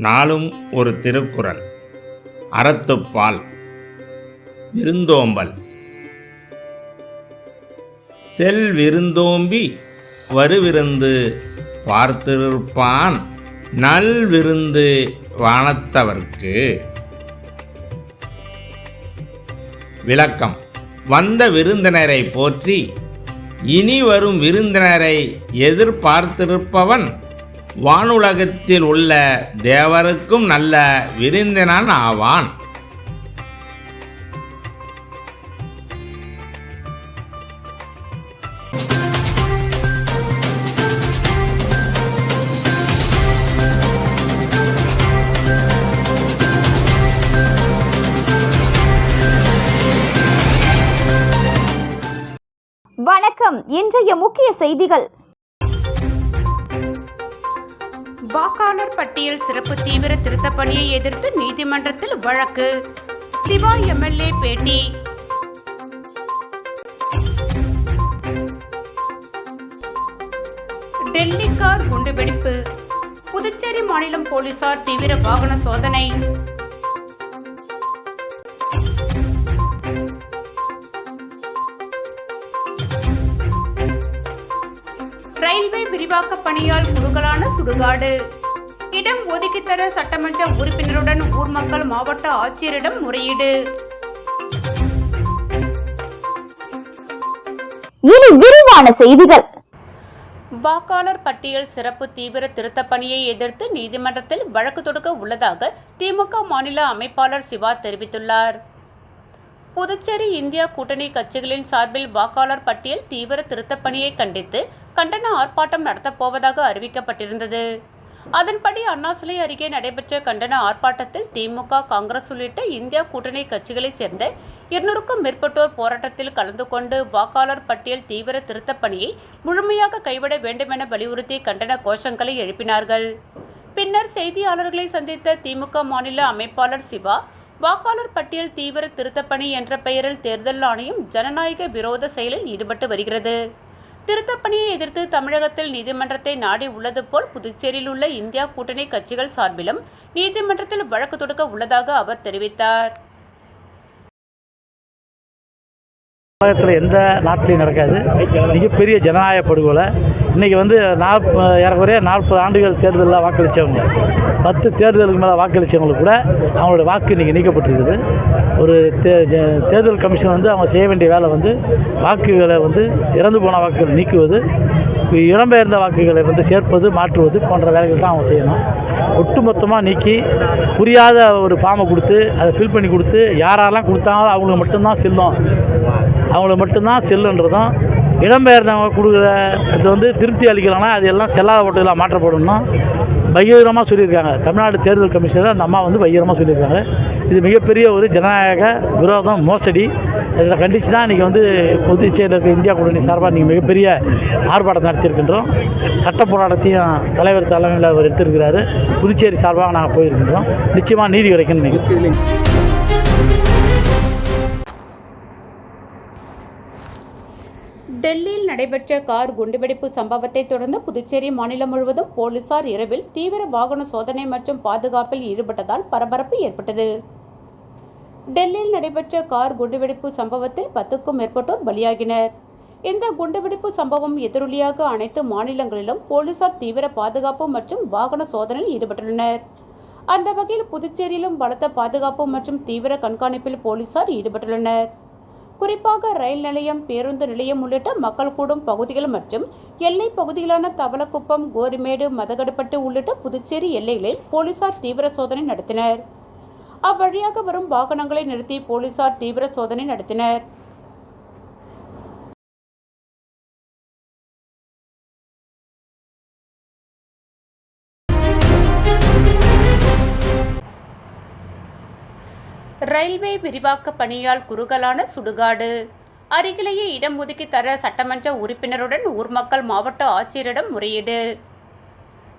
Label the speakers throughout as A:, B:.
A: நாளும் ஒரு திருக்குறள். அறத்துப்பால் விருந்தோம்பல். செல் விருந்தோம்பி வருவிருந்து பார்த்திருப்பான் நல் விருந்து வானத்தவர்க்கு. விளக்கம். வந்த விருந்தினரை போற்றி இனி வரும் விருந்தினரை எதிர்பார்த்திருப்பவன் வானுலகத்தில் உள்ள தேவருக்கும் நல்ல விருந்தினன் ஆவான்.
B: வணக்கம். இன்றைய முக்கிய செய்திகள்.
C: வாக்காளர் பட்டியல் சிறப்பு தீவிர திருத்த பணியை எதிர்த்து நீதிமன்றத்தில் வழக்கு. சிவா எம்எல்ஏ பேட்டி. டெல்லி கார் குண்டுவெடிப்பு. புதுச்சேரி மாநிலம் போலீசார் தீவிர வாகன சோதனை. விரிவாக்க பணியால் குறுகலான சுடுகாடு. இடம் ஒதுக்கி தர சட்டமன்ற உறுப்பினருடன் ஊர் மக்கள் மாவட்ட ஆட்சியரிடம் முறையீடு.
B: இனி விரிவான செய்திகள்.
C: வாக்காளர் பட்டியல் சிறப்பு தீவிர திருத்தப் பணியை எதிர்த்து நீதிமன்றத்தில் வழக்கு தொடுக்க உள்ளதாக திமுக மாநில அமைப்பாளர் சிவா தெரிவித்துள்ளார். புதுச்சேரி இந்தியா கூட்டணி கட்சிகளின் சார்பில் வாக்காளர் பட்டியல் தீவிர திருத்தப் பணியை கண்டித்து கண்டன ஆர்ப்பாட்டம் நடத்தப் போவதாக அறிவிக்கப்பட்டிருந்தது. அதன்படி அண்ணாசிலை அருகே நடைபெற்ற கண்டன ஆர்ப்பாட்டத்தில் திமுக காங்கிரஸ் உள்ளிட்ட இந்தியா கூட்டணி கட்சிகளைச் சேர்ந்த இருநூறுக்கும் மேற்பட்டோர் போராட்டத்தில் கலந்து கொண்டு வாக்காளர் பட்டியல் தீவிர திருத்தப் பணியை முழுமையாக கைவிட வேண்டுமென வலியுறுத்தி கண்டன கோஷங்களை எழுப்பினார்கள். பின்னர் செய்தியாளர்களை சந்தித்த திமுக மாநில அமைப்பாளர் சிவா வாக்காளர் பட்டியல் தீவிர திருத்தப்பணி என்ற பெயரில் தேர்தல் ஆணையம் ஜனநாயக விரோத செயலில் ஈடுபட்டு வருகிறது. திருத்தப்பணியை எதிர்த்து தமிழகத்தில் நீதிமன்றத்தை நாடி உள்ளது போல் புதுச்சேரியில் உள்ள இந்தியா கூட்டணி கட்சிகள் சார்பிலும் நீதிமன்றத்தில் வழக்கு தொடுக்க உள்ளதாக அவர் தெரிவித்தார்.
D: தமிழகத்தில் எந்த நாட்டிலையும் நடக்காது. மிகப்பெரிய ஜனநாயக படுகொலை. இன்றைக்கி வந்து நாற்ப ஏறக்குறைய நாற்பது ஆண்டுகள் தேர்தலில் வாக்களித்தவங்க. பத்து தேர்தலுக்கு மேலே வாக்களித்தவங்களுக்கு கூட அவங்களோட வாக்கு இன்றைக்கி நீக்கப்பட்டிருக்குது. ஒரு தே தேர்தல் கமிஷன் வந்து அவங்க செய்ய வேண்டிய வேலை வந்து வாக்குகளை வந்து இறந்து போன வாக்குகள் நீக்குவது இடம்பெயர்ந்த வாக்குகளை வந்து சேர்ப்பது மாற்றுவது போன்ற வேலைகள் தான் அவங்க செய்யணும். ஒட்டுமொத்தமாக நீக்கி புரியாத ஒரு ஃபார்மை கொடுத்து அதை ஃபில் பண்ணி கொடுத்து யாரெல்லாம் கொடுத்தாங்களோ அவங்களுக்கு மட்டும்தான் செல்லும். அவங்களுக்கு மட்டும்தான் செல்லுன்றதும் இடம்பெயர்ந்தவங்க கொடுக்குற இது வந்து திருப்தி அளிக்கலைன்னா அது எல்லாம் செல்லாத ஓட்டுகளாக மாற்றப்படணும் பகிரமாக சொல்லியிருக்காங்க. தமிழ்நாடு தேர்தல் கமிஷனர் அந்த அம்மா வந்து பகிரமாக சொல்லியிருக்காங்க. இது மிகப்பெரிய ஒரு ஜனநாயக விரோதம் மோசடி. இதில் கண்டித்து தான் இன்றைக்கி வந்து புதுச்சேரியில் இருக்க இந்தியா கூட்டணி சார்பாக இன்றைக்கி மிகப்பெரிய ஆர்ப்பாட்டம் நடத்தியிருக்கின்றோம். சட்ட போராட்டத்தையும் தலைவர் தலைமையில் அவர் எடுத்திருக்கிறாரு. புதுச்சேரி சார்பாக நாங்கள் போயிருக்கின்றோம். நிச்சயமாக நீதி கிடைக்கும்னு நினைக்கிறேன்
C: டெல்லியில் நடைபெற்ற கார் குண்டுவெடிப்பு சம்பவத்தை தொடர்ந்து புதுச்சேரி மாநிலம் முழுவதும் போலீசார் இரவில் தீவிர வாகன சோதனை மற்றும் பாதுகாப்பில் ஈடுபட்டதால் பரபரப்பு ஏற்பட்டது. டெல்லியில் நடைபெற்ற கார் குண்டுவெடிப்பு சம்பவத்தில் பத்துக்கும் மேற்பட்டோர் பலியாகினர். இந்த குண்டுவெடிப்பு சம்பவம் எதிரொலியாக அனைத்து மாநிலங்களிலும் போலீசார் தீவிர பாதுகாப்பு மற்றும் வாகன சோதனையில் ஈடுபட்டுள்ளனர். அந்த வகையில் புதுச்சேரியிலும் பலத்த பாதுகாப்பு மற்றும் தீவிர கண்காணிப்பில் போலீசார் ஈடுபட்டுள்ளனர். குறிப்பாக ரயில் நிலையம் பேருந்து நிலையம் உள்ளிட்ட மக்கள் கூடும் பகுதிகள் மற்றும் எல்லை பகுதிகளான தவளக்குப்பம் கோரிமேடு மதகடுப்பட்டு உள்ளிட்ட புதுச்சேரி எல்லைகளில் போலீசார் தீவிர சோதனை நடத்தினர். அவ்வழியாக வரும் வாகனங்களை நிறுத்தி போலீசார் தீவிர சோதனை நடத்தினர். ரயில்வே விரிவாக்க பணியால் குறுகலான சுடுகாடு. அருகிலேயே இடம் ஒதுக்கி தர சட்டமன்ற உறுப்பினருடன் ஊர் மக்கள் மாவட்ட ஆட்சியரிடம் முறையீடு.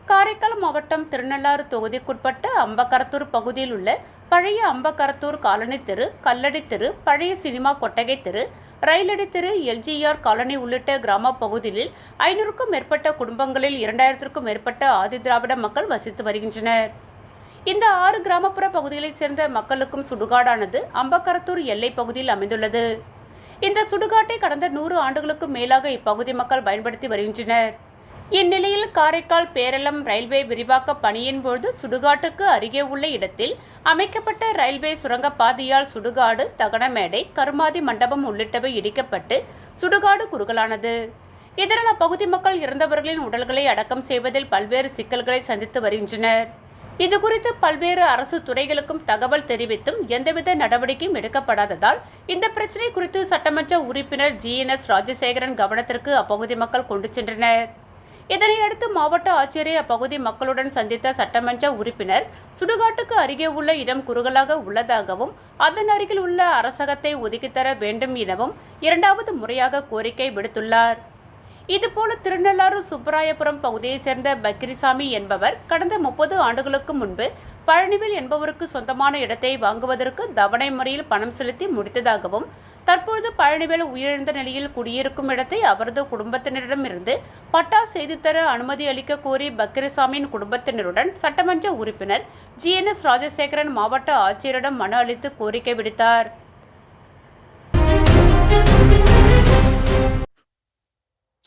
C: காரைக்கால் மாவட்டம் திருநள்ளாறு தொகுதிக்குட்பட்ட அம்பக்கரத்தூர் பகுதியில் உள்ள பழைய அம்பக்கரத்தூர் காலனி தெரு கல்லடி தெரு பழைய சினிமா கொட்டகை தெரு ரயிலடி தெரு எல்ஜிஆர் காலனி உள்ளிட்ட கிராம பகுதிகளில் ஐநூறுக்கும் மேற்பட்ட குடும்பங்களில் இரண்டாயிரத்திற்கும் மேற்பட்ட ஆதி திராவிட மக்கள் வசித்து வருகின்றனர். இந்த ஆறு கிராமப்புற பகுதிகளைச் சேர்ந்த மக்களுக்கும் சுடுகாடானது அம்பக்கரத்தூர் எல்லைப் பகுதியில் அமைந்துள்ளது. இந்த சுடுகாட்டை கடந்த நூறு ஆண்டுகளுக்கு மேலாக இப்பகுதி மக்கள் பயன்படுத்தி வருகின்றனர். இந்நிலையில் காரைக்கால் பேரளம் ரயில்வே விரிவாக்க பணியின் போது சுடுகாட்டுக்கு அருகே உள்ள இடத்தில் அமைக்கப்பட்ட ரயில்வே சுரங்கப்பாதையால் சுடுகாடு தகனமேடை கருமாதி மண்டபம் உள்ளிட்டவை இடிக்கப்பட்டு சுடுகாடு குறுகலானது. இதனால் அப்பகுதி மக்கள் இறந்தவர்களின் உடல்களை அடக்கம் செய்வதில் பல்வேறு சிக்கல்களை சந்தித்து வருகின்றனர். இதுகுறித்து பல்வேறு அரசு துறைகளுக்கும் தகவல் தெரிவித்தும் எந்தவித நடவடிக்கையும் எடுக்கப்படாததால் இந்த பிரச்சினை குறித்து சட்டமன்ற உறுப்பினர் ஜிஎன்எஸ் ராஜசேகரன் கவனத்திற்கு அப்பகுதி மக்கள் கொண்டு சென்றனர். இதனையடுத்து மாவட்ட ஆட்சியரை அப்பகுதி மக்களுடன் சந்தித்த சட்டமன்ற உறுப்பினர் சுடுகாட்டுக்கு அருகே உள்ள இடம் குறுகலாக உள்ளதாகவும் அதன் அருகில் உள்ள அரசகத்தை ஒதுக்கித்தர வேண்டும் எனவும் இரண்டாவது முறையாக கோரிக்கை விடுத்துள்ளார். இதுபோல திருநள்ளாறு சுப்பராயபுரம் பகுதியைச் சேர்ந்த பக்கிரிசாமி என்பவர் கடந்த முப்பது ஆண்டுகளுக்கு முன்பு பழனிவேல் என்பவருக்கு சொந்தமான இடத்தை வாங்குவதற்கு தவணை முறையில் பணம் செலுத்தி முடித்ததாகவும் தற்பொழுது பழனிவேல் உயிரிழந்த நிலையில் குடியிருக்கும் இடத்தை அவரது குடும்பத்தினரிடமிருந்து பட்டா செய்து தர அனுமதி அளிக்க கோரி பக்கிரிசாமியின் குடும்பத்தினருடன் சட்டமன்ற உறுப்பினர் ஜிஎன்எஸ் ராஜசேகரன் மாவட்ட ஆட்சியரிடம் மனு அளித்து கோரிக்கை விடுத்தார்.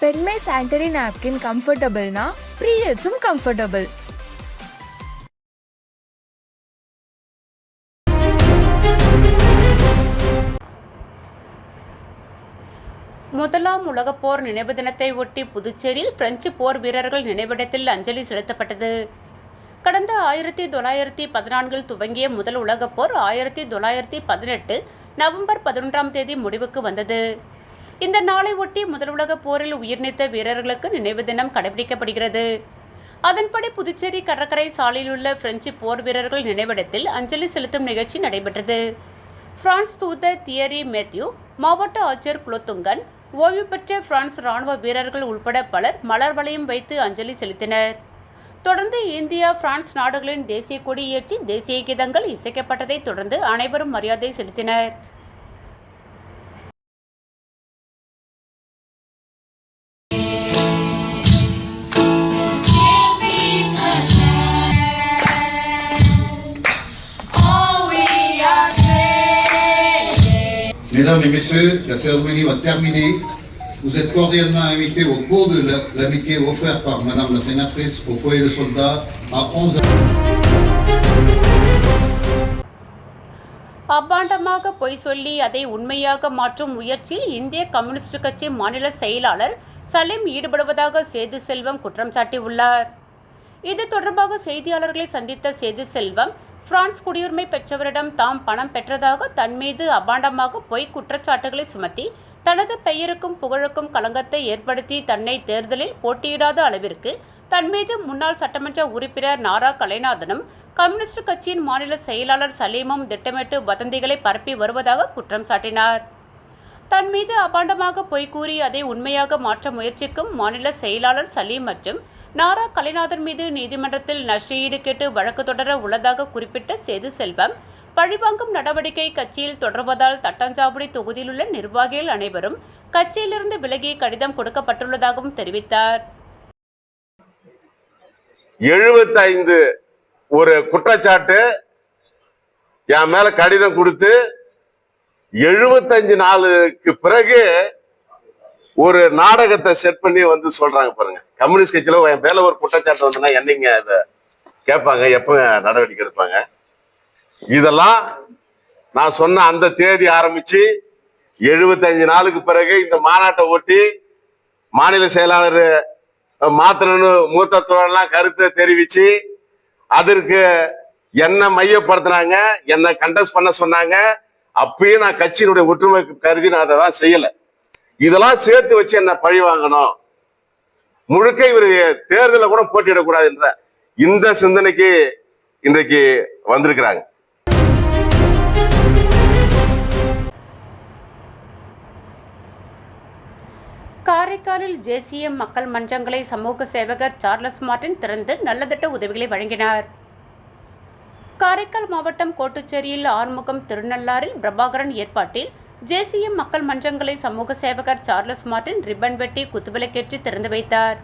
E: பெண்மை சானிட்டரி நாப்கின் கம்ஃபர்டபுள்னா ப்ரீயட்ஸும் கம்ஃபர்டபுள்
C: முதலாம் உலகப் போர் நினைவு தினத்தை ஒட்டி புதுச்சேரியில் பிரெஞ்சு போர் வீரர்கள் நினைவிடத்தில் அஞ்சலி செலுத்தப்பட்டது. கடந்த ஆயிரத்தி தொள்ளாயிரத்தி பதினான்கில் துவங்கிய முதல் உலகப் போர் ஆயிரத்தி தொள்ளாயிரத்தி பதினெட்டு நவம்பர் பதினொன்றாம் தேதி முடிவுக்கு வந்தது. இந்த நாளை ஒட்டி முதல் உலகப் போரில் உயிர்நீத்த வீரர்களுக்கு நினைவு தினம் கடைபிடிக்கப்படுகிறது. அதன்படி புதுச்சேரி கடற்கரை சாலையில் உள்ள பிரெஞ்சு போர் வீரர்கள் நினைவிடத்தில் அஞ்சலி செலுத்தும் நிகழ்ச்சி நடைபெற்றது. பிரான்ஸ் தூதர் தியரி மேத்யூ மாவட்ட ஆட்சியர் குலோத்துங்கன் ஓய்வு பெற்ற பிரான்ஸ் ராணுவ வீரர்கள் உள்பட பலர் மலர் வளையம் வைத்து அஞ்சலி செலுத்தினர். தொடர்ந்து இந்தியா பிரான்ஸ் நாடுகளின் தேசிய கொடி ஏற்றி தேசிய கீதங்கள் இசைக்கப்பட்டதைத் தொடர்ந்து அனைவரும் மரியாதை செலுத்தினர்.
F: Et messieurs, la cérémonie va terminer. Vous êtes cordialement invités au cours de l'amitié offerte par Madame la sénatrice au foyer de soldats à 11
C: அப்பாண்டமாக பொய் சொல்லி அதை உண்மையாக மாற்றும் முயற்சியில் இந்திய கம்யூனிஸ்ட் கட்சி மாநில செயலாளர் சலீம் ஈடுபடுவதாக சேது செல்வம் குற்றம் சாட்டியுள்ளார் இது தொடர்பாக செய்தியாளர்களை சந்தித்த சேது செல்வம் பிரான்ஸ் குடியுரிமை பெற்றவரிடம் தாம் பணம் பெற்றதாக தன் மீது அபாண்டமாக பொய் குற்றச்சாட்டுகளை சுமத்தி தனது பெயருக்கும் புகழுக்கும் களங்கத்தை ஏற்படுத்தி தன்னை தேர்தலில் போட்டியிடாத அளவிற்கு தன் மீது முன்னாள் சட்டமன்ற உறுப்பினர் நாரா கலைநாதனும் கம்யூனிஸ்ட் கட்சியின் மாநில செயலாளர் சலீமும் திட்டமிட்டு வதந்திகளை பரப்பி வருவதாக குற்றம் சாட்டினார். தன் மீது அபாண்டமாக பொய் கூறி அதை உண்மையாக மாற்ற முயற்சிக்கும் மாநில செயலாளர் சலீம் மற்றும் நாரா கலைநாதன் மீது நீதிமன்றத்தில் நஷ்டஈடு கேட்டு வழக்கு தொடர உள்ளதாக குறிப்பிட்ட சேது செல்வம் பழிவாங்கும் நடவடிக்கை கட்சியில் தொடர்வதால் தட்டாஞ்சாவடி தொகுதியில் உள்ள நிர்வாகிகள் அனைவரும் கட்சியிலிருந்து விலகி கடிதம் கொடுக்கப்பட்டுள்ளதாகவும் தெரிவித்தார்.
G: எழுபத்தைந்து ஒரு குற்றச்சாட்டு என் மேல கடிதம் கொடுத்து எழுபத்தஞ்சு நாளுக்கு பிறகு ஒரு நாடகத்தை செட் பண்ணி வந்து சொல்றாங்க பாருங்க. கம்யூனிஸ்ட் கட்சியில என் மேல ஒரு குற்றச்சாட்டு வந்துன்னா என்னைங்க இதை கேட்பாங்க? எப்ப நடவடிக்கை எடுப்பாங்க? இதெல்லாம் நான் சொன்ன அந்த தேதி ஆரம்பிச்சு எழுபத்தஞ்சு நாளுக்கு பிறகு இந்த மாநாட்டை ஒட்டி மாநில செயலாளர் மாத்தணும்னு மூத்த தோழர்லாம் கருத்தை தெரிவிச்சு அதற்கு என்ன மையப்படுத்தினாங்க என்ன கண்டஸ்ட் பண்ண சொன்னாங்க. அப்பயும் நான் கட்சியினுடைய ஒற்றுமை கருதி நான் அதை தான் செய்யலை. இதெல்லாம் சேர்த்து வச்சு என்ன பழி வாங்கணும்? முழுக்க இவர் தேர்தலில் கூட போட்டியிடக்கூடாது என்ற இந்த சிந்தனைக்கு இன்றைக்கு வந்திருக்கிறாங்க.
C: காரைக்காலில் ஜேசிஎம் மக்கள் மன்றங்களை சமூக சேவகர் சார்லஸ் மார்டின் திறந்து நல்லதிட்ட உதவிகளை வழங்கினார். காரைக்கால் மாவட்டம் கோட்டுச்சேரியில் ஆறுமுகம் திருநள்ளாறில் பிரபாகரன் ஏற்பாட்டில் ஜேசிஎம் மக்கள் மன்றங்களை சமூக சேவகர் சார்லஸ் மார்டின் ரிப்பன் வெட்டி குத்துவிளக்கேற்றி திறந்து வைத்தார்.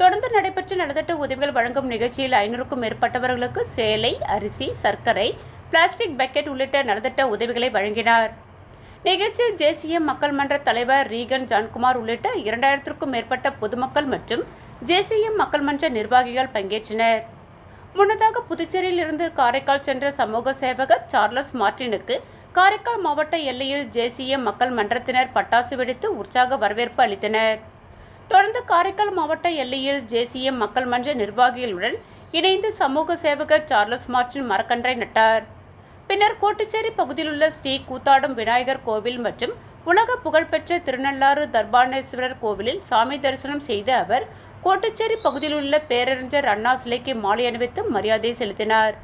C: தொடர்ந்து நடைபெற்ற நலத்திட்ட உதவிகள் வழங்கும் நிகழ்ச்சியில் ஐநூறுக்கும் மேற்பட்டவர்களுக்கு சேலை அரிசி சர்க்கரை பிளாஸ்டிக் பக்கெட் உள்ளிட்ட நலத்திட்ட உதவிகளை வழங்கினார். நிகழ்ச்சியில் ஜேசிஎம் மக்கள் மன்ற தலைவர் ரீகன் ஜான்குமார் உள்ளிட்ட இரண்டாயிரத்திற்கும் மேற்பட்ட பொதுமக்கள் மற்றும் ஜேசிஎம் மக்கள் மன்ற நிர்வாகிகள் பங்கேற்றனர். முன்னதாக புதுச்சேரியில் இருந்து காரைக்கால் சென்ற சமூக சேவகர் சார்லஸ் மார்டினுக்கு காரைக்கால் மாவட்ட எல்லையில் தேசிய மக்கள் மன்றத்தினர் பட்டாசு வெடித்து உற்சாக வரவேற்பு அளித்தனர். தொடர்ந்து காரைக்கால் மாவட்ட எல்லையில் தேசிய மக்கள் மன்ற நிர்வாகிகளுடன் இணைந்து சமூக சேவகர் சார்லஸ் மார்ட்டின் மரக்கன்றை நட்டார். பின்னர் கோட்டுச்சேரி பகுதியில் உள்ள ஸ்ரீ கூத்தாடும் விநாயகர் கோவில் மற்றும் உலக புகழ்பெற்ற திருநள்ளாறு தர்பானேஸ்வரர் கோவிலில் சாமி தரிசனம் செய்த அவர் கோட்டுச்சேரி பகுதியில் உள்ள பேரறிஞர் அண்ணா சிலைக்கு மாலை அணிவித்து மரியாதை செலுத்தினார்.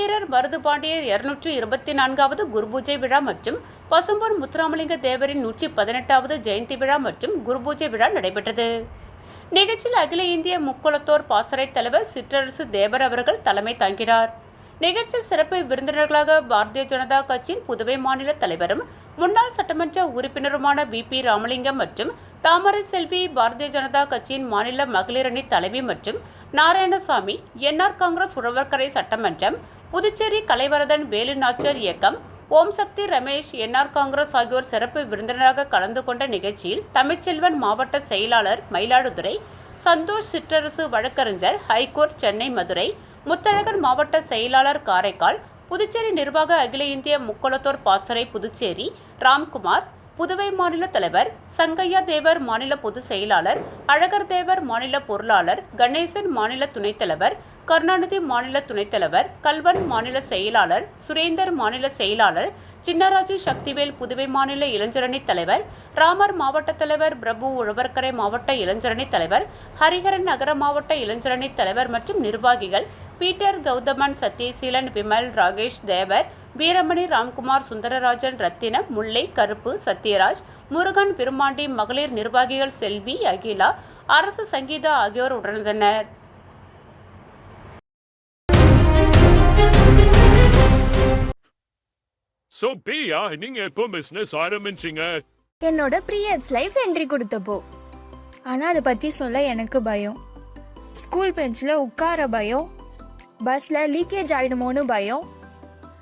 C: மாவீரர் மருதுபாண்டியர் இருநூற்றி இருபத்தி நான்காவது குருபூஜை விழா மற்றும் பசும்பொன் முத்துராமலிங்க தேவரின் நூற்றி பதினெட்டாவது ஜெயந்தி விழா மற்றும் குருபூஜை விழா நடைபெற்றது. நிகழ்ச்சியில் அகில இந்திய முக்குளத்தோர் பாசறை தலைவர் சிற்றரசு தேவர் அவர்கள் தலைமை தாங்கினார். நிகழ்ச்சியில் சிறப்பு விருந்தினர்களாக பாரதிய ஜனதா கட்சியின் புதுவை மாநில தலைவரும் முன்னாள் சட்டமன்ற உறுப்பினருமான வி. பி. ராமலிங்கம் மற்றும் தாமரை செல்வி பாரதிய ஜனதா கட்சியின் மாநில மகளிரணி தலைவி மற்றும் நாராயணசாமி என்ஆர் காங்கிரஸ் உழவர்கரை சட்டமன்றம் புதுச்சேரி கலைவரதன் வேலுநாச்சர் இயக்கம். ஓம் சக்தி ரமேஷ் என்ஆர் காங்கிரஸ் ஆகியோர் சிறப்பு விருந்தினராக கலந்து கொண்ட நிகழ்ச்சியில் தமிழ்ச்செல்வன் மாவட்ட செயலாளர் மயிலாடுதுறை சந்தோஷ் சிற்றரசு வழக்கறிஞர் ஹைகோர்ட் சென்னை மதுரை முத்தழகர் மாவட்ட செயலாளர் காரைக்கால் புதுச்சேரி நிர்வாக அகில இந்திய முக்கொளத்தோர் பாசறை புதுச்சேரி ராம்குமார் புதுவை மாநில தலைவர் சங்கையா தேவர் மாநில பொதுச் செயலாளர் அழகர் தேவர் மாநில பொருளாளர் கணேசன் மாநில துணைத் தலைவர் கருணாநிதி மாநில துணைத் தலைவர் கல்வன் மாநில செயலாளர் சுரேந்தர் மாநில செயலாளர் சின்னராஜு சக்திவேல் புதுவை மாநில இளைஞரணி தலைவர் ராமர் மாவட்ட தலைவர் பிரபு உழவர்கரை மாவட்ட இளைஞரணி தலைவர் ஹரிஹரன் நகர மாவட்ட இளைஞரணி தலைவர் மற்றும் நிர்வாகிகள் பீட்டர் கௌதமன் சத்யசீலன் விமல் ராகேஷ் தேவர் வீரமணி ராம்குமார் சுந்தரராஜன் ரத்தினம் முல்லை கருப்பு சத்யராஜ் முருகன் பெருமாண்டி மகளிர் நிர்வாகிகள் செல்வி அகிலா அரசு சங்கீதா ஆகியோர் உடனிருந்தனர்.
H: So, பிரியா நீங்க எப்போ பிசினஸ் ஆரம்பிச்சீங்க?
E: என்னோட ப்ரீயட்ஸ் லைஃப் என்ட்ரி கொடுத்தப்போ. ஆனால் அதை பற்றி சொல்ல எனக்கு பயம். ஸ்கூல் பெஞ்சில் உட்கார பயம். பஸ்ஸில் லீக்கேஜ் ஆகிடுமோன்னு பயம்.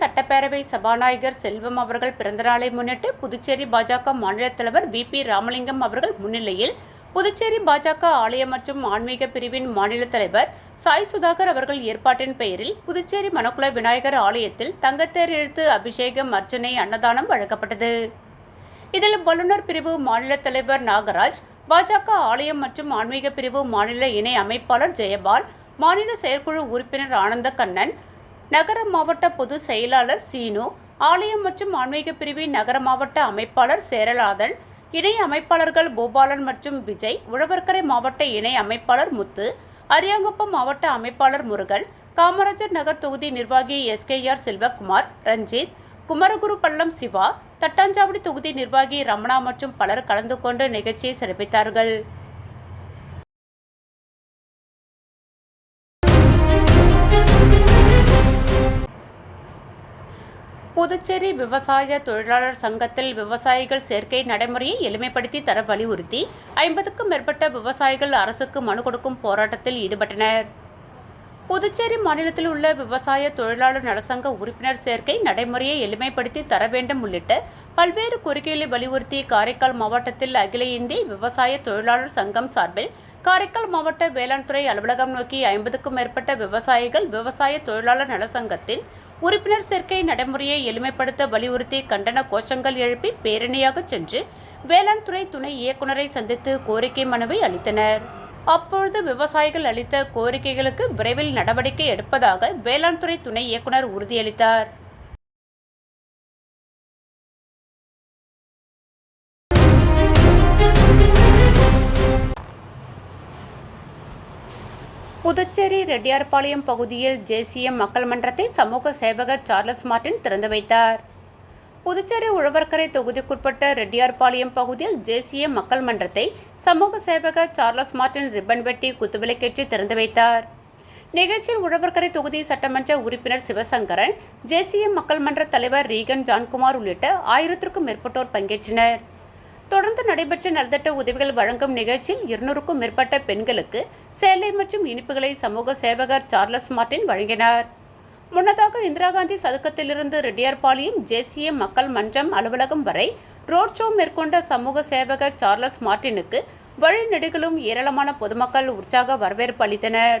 C: சட்டப்பேரவை சபாநாயகர் செல்வம் அவர்கள் பிறந்தநாளை முன்னிட்டு புதுச்சேரி பாஜக மாநில தலைவர் வி பி ராமலிங்கம் அவர்கள் முன்னிலையில் புதுச்சேரி பாஜக ஆலய மற்றும் ஆன்மீக பிரிவின் மாநில தலைவர் சாய் சுதாகர் அவர்கள் ஏற்பாட்டின் பெயரில் புதுச்சேரி மணக்குள விநாயகர் ஆலயத்தில் தங்கத்தேர் எழுத்து அபிஷேகம் அர்ச்சனை அன்னதானம் வழங்கப்பட்டது. இதில் வல்லுநர் பிரிவு மாநில தலைவர் நாகராஜ் பாஜக ஆலயம் மற்றும் ஆன்மீக பிரிவு மாநில இணை அமைப்பாளர் ஜெயபால் மாநில செயற்குழு உறுப்பினர் ஆனந்த கண்ணன் நகர மாவட்ட பொது செயலாளர் சீனு ஆலயம் மற்றும் ஆன்மீக பிரிவின் நகர மாவட்ட அமைப்பாளர் சேரலாதன் இணை அமைப்பாளர்கள் பூபாலன் மற்றும் விஜய் உழவர்கரை மாவட்ட இணை அமைப்பாளர் முத்து அரியாங்குப்பம் மாவட்ட அமைப்பாளர் முருகன் காமராஜர் நகர் தொகுதி நிர்வாகி எஸ்கேஆர் செல்வகுமார் ரஞ்சித் குமரகுரு பள்ளம் சிவா தட்டாஞ்சாவடி தொகுதி நிர்வாகி ரமணா மற்றும் பலர் கலந்து கொண்டு நிகழ்ச்சியை சிறப்பித்தார்கள். புதுச்சேரி விவசாய தொழிலாளர் சங்கத்தில் விவசாயிகள் சேர்க்கை நடைமுறையை எளிமைப்படுத்தி தர வலியுறுத்தி ஐம்பதுக்கும் மேற்பட்ட விவசாயிகள் அரசுக்கு மனு கொடுக்கும் போராட்டத்தில் ஈடுபட்டனர். புதுச்சேரி மாநிலத்தில் உள்ள விவசாய தொழிலாளர் நலசங்க உறுப்பினர் சேர்க்கை நடைமுறையை எளிமைப்படுத்தி தர வேண்டும் உள்ளிட்ட பல்வேறு கோரிக்கைகளை வலியுறுத்தி காரைக்கால் மாவட்டத்தில் அகில இந்திய விவசாய தொழிலாளர் சங்கம் சார்பில் காரைக்கால் மாவட்ட வேளாண் துறை அலுவலகம் நோக்கி ஐம்பதுக்கும் மேற்பட்ட விவசாயிகள் விவசாய தொழிலாளர் நலசங்கத்தின் உறுப்பினர் சேர்க்கை நடைமுறையை எளிமைப்படுத்த வலியுறுத்தி கண்டன கோஷங்கள் எழுப்பி பேரணியாக சென்று வேளாண் துறை துணை இயக்குநரை சந்தித்து கோரிக்கை மனுவை அளித்தனர். அப்பொழுது விவசாயிகள் அளித்த கோரிக்கைகளுக்கு விரைவில் நடவடிக்கை எடுப்பதாக வேளாண் துறை துணை இயக்குனர் உறுதியளித்தார். புதுச்சேரி ரெட்டியார்பாளையம் பகுதியில் ஜேசிஎம் மக்கள் மன்றத்தை சமூக சேவகர் சார்லஸ் மார்டின் திறந்து வைத்தார். புதுச்சேரி உழவர்கரை தொகுதிக்குட்பட்ட ரெட்டியார்பாளையம் பகுதியில் ஜேசிய மக்கள் மன்றத்தை சமூக சேவகர் சார்லஸ் மார்டின் ரிப்பன் வெட்டி குத்துவிளக்கேற்றி திறந்து வைத்தார். நிகழ்ச்சியில் உழவர்கரை தொகுதி சட்டமன்ற உறுப்பினர் சிவசங்கரன் ஜேசிய மக்கள் மன்ற தலைவர் ரீகன் ஜான்குமார் உள்ளிட்ட ஆயிரத்திற்கும் மேற்பட்டோர் பங்கேற்றனர். தொடர்ந்து நடைபெற்ற நலத்திட்ட உதவிகள் வழங்கும் நிகழ்ச்சியில் இருநூறுக்கும் மேற்பட்ட பெண்களுக்கு சேலை மற்றும் இனிப்புகளை சமூக சேவகர் சார்லஸ் மார்டின் வழங்கினார். முன்னதாக இந்திரா காந்தி சதுக்கத்திலிருந்து ரெட்டியார்பாளையம் ஜேசிய மக்கள் மன்றம் அலுவலகம் வரை ரோட் ஷோ மேற்கொண்ட சமூக சேவகர் சார்லஸ் மார்டினுக்கு வழிநெடுகளும் ஏராளமான பொதுமக்கள் உற்சாக வரவேற்பு அளித்தனர்.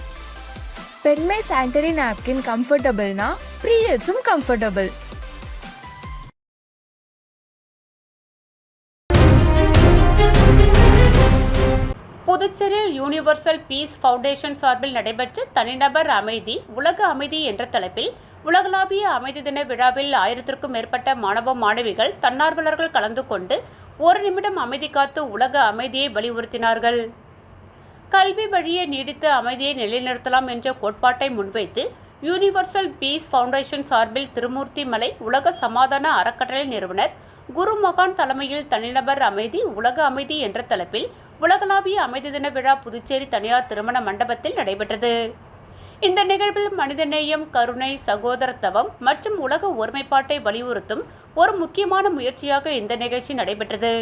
E: பெண்மை சானிட்டரி நாப்கின் கம்ஃபர்டபுள்னா ப்ரீயட்ஸும் கம்ஃபர்டபுள்
C: புதுச்சேரியில் யூனிவர்சல் பீஸ் ஃபவுண்டேஷன் சார்பில் நடைபெற்ற தனிநபர் அமைதி உலக அமைதி என்ற தலைப்பில் உலகளாவிய அமைதி தின விழாவில் ஆயிரத்திற்கும் மேற்பட்ட மாணவ மாணவிகள் தன்னார்வலர்கள் கலந்து கொண்டு ஒரு நிமிடம் அமைதி காத்து உலக அமைதியை வலியுறுத்தினார்கள். கல்வி வழியை நீடித்து அமைதியை நிலைநிறுத்தலாம் என்ற கோட்பாட்டை முன்வைத்து யூனிவர்சல் பீஸ் ஃபவுண்டேஷன் சார்பில் திருமூர்த்தி மலை உலக சமாதான அறக்கட்டளை நிறுவனர் குரு மகான் தலைமையில் தனிநபர் அமைதி உலக அமைதி என்ற தலைப்பில் உலகளாவிய அமைதி தின விழா புதுச்சேரி தனியார் திருமண மண்டபத்தில் நடைபெற்றது. இந்த நிகழ்வில் மனிதநேயம் கருணை சகோதரத்துவம் மற்றும் உலக ஒருமைப்பாட்டை வலியுறுத்தும் ஒரு முக்கியமான முயற்சியாக இந்த நிகழ்ச்சி நடைபெற்றது.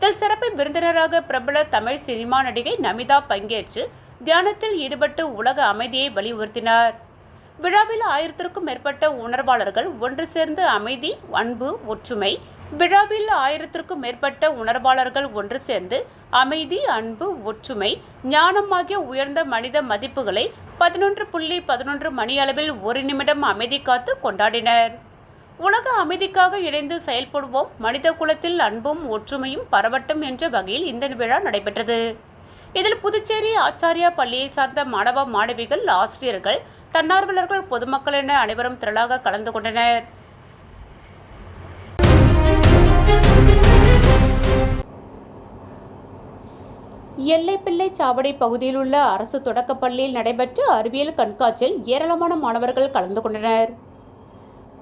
C: இதில் சிறப்பு விருந்தினராக பிரபல தமிழ் சினிமா நடிகை நமிதா பங்கேற்று தியானத்தில் ஈடுபட்டு உலக அமைதியை வலியுறுத்தினார். விழாவில் ஆயிரத்திற்கும் மேற்பட்ட உணர்வாளர்கள் ஒன்று சேர்ந்து அமைதி அன்பு ஒற்றுமை. விழாவில் ஆயிரத்திற்கும் மேற்பட்ட உணர்வாளர்கள் ஒன்று சேர்ந்து அமைதி அன்பு ஒற்றுமை ஞானம் ஆகிய உயர்ந்த மனித மதிப்புகளை பதினொன்று புள்ளி பதினொன்று மணியளவில் ஒரு நிமிடம் அமைதி காத்து கொண்டாடினர். உலக அமைதிக்காக இணைந்து செயல்படுவோம். மனித குலத்தில் அன்பும் ஒற்றுமையும் பரவட்டும் என்ற வகையில் இந்த விழா நடைபெற்றது. இதில் புதுச்சேரி ஆச்சாரியா பள்ளியை சார்ந்த மாணவ மாணவிகள் ஆசிரியர்கள் தன்னார்வலர்கள் பொதுமக்கள் என அனைவரும் திரளாக கலந்து கொண்டனர். எல்லைப்பிள்ளை சாவடி பகுதியில் உள்ள அரசு தொடக்கப் பள்ளியில் நடைபெற்ற அறிவியல் கண்காட்சியில் ஏராளமான மாணவர்கள் கலந்து கொண்டனர்.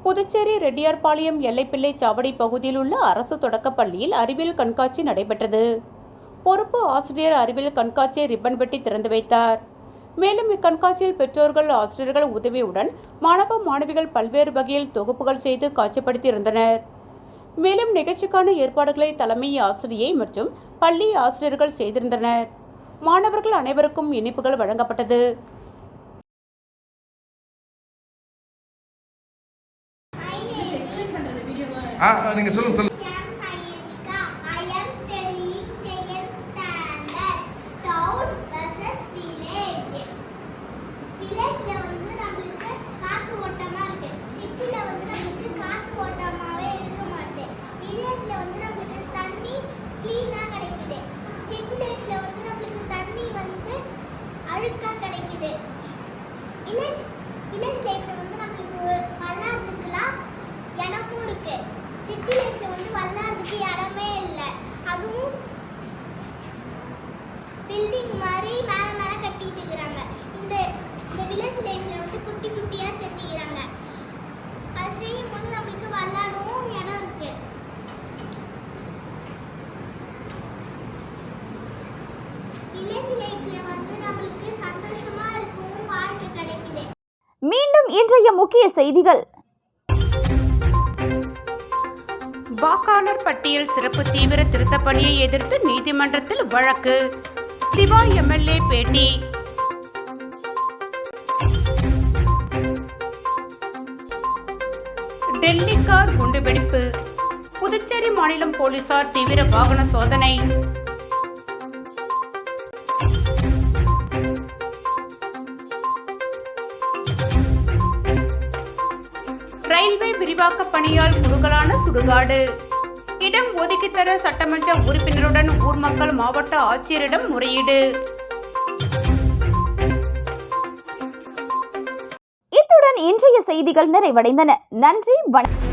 C: புதுச்சேரி ரெட்டியார்பாளையம் எல்லைப்பிள்ளை சாவடி பகுதியில் உள்ள அரசு தொடக்கப் பள்ளியில் அறிவியல் கண்காட்சி நடைபெற்றது. பொறுப்பு ஆசிரியர் அறிவியல் கண்காட்சியை ரிப்பன் வெட்டி திறந்து வைத்தார். மேலும் இக்கண்காட்சியில் பெற்றோர்கள் ஆசிரியர்கள் உதவியுடன் மாணவ மாணவிகள் பல்வேறு வகையில் தொகுப்புகள் செய்து காட்சிப்படுத்தி இருந்தனர் மேலும் நிகழ்ச்சிக்கான ஏற்பாடுகளை தலைமை ஆசிரியை மற்றும் பள்ளி ஆசிரியர்கள் செய்திருந்தனர். மாணவர்கள் அனைவருக்கும் இனிப்புகள் வழங்கப்பட்டது.
I: ஆ நீங்கள் சொல்லுங்கள் சொல்லுங்கள்
B: மீண்டும் இன்றைய முக்கிய செய்திகள்.
C: வாக்காளர் பட்டியல் சிறப்பு தீவிர திருத்தப் பணியை எதிர்த்து நீதிமன்றத்தில் வழக்கு. சிவா எம்எல்ஏ பேட்டி. டெல்லி கார் குண்டுவெடிப்பு. புதுச்சேரி மாநிலம் போலீசார் தீவிர வாகன சோதனை. விரிவாக்க பணியால் குறுகலான சுடுகாடு. இடம் ஒதுக்கித்தர சட்டமன்ற உறுப்பினருடன் ஊர் மக்கள் மாவட்ட ஆட்சியரிடம் முறையீடு.
B: இத்துடன் இன்றைய செய்திகள் நிறைவடைந்தன. நன்றி வணக்கம்.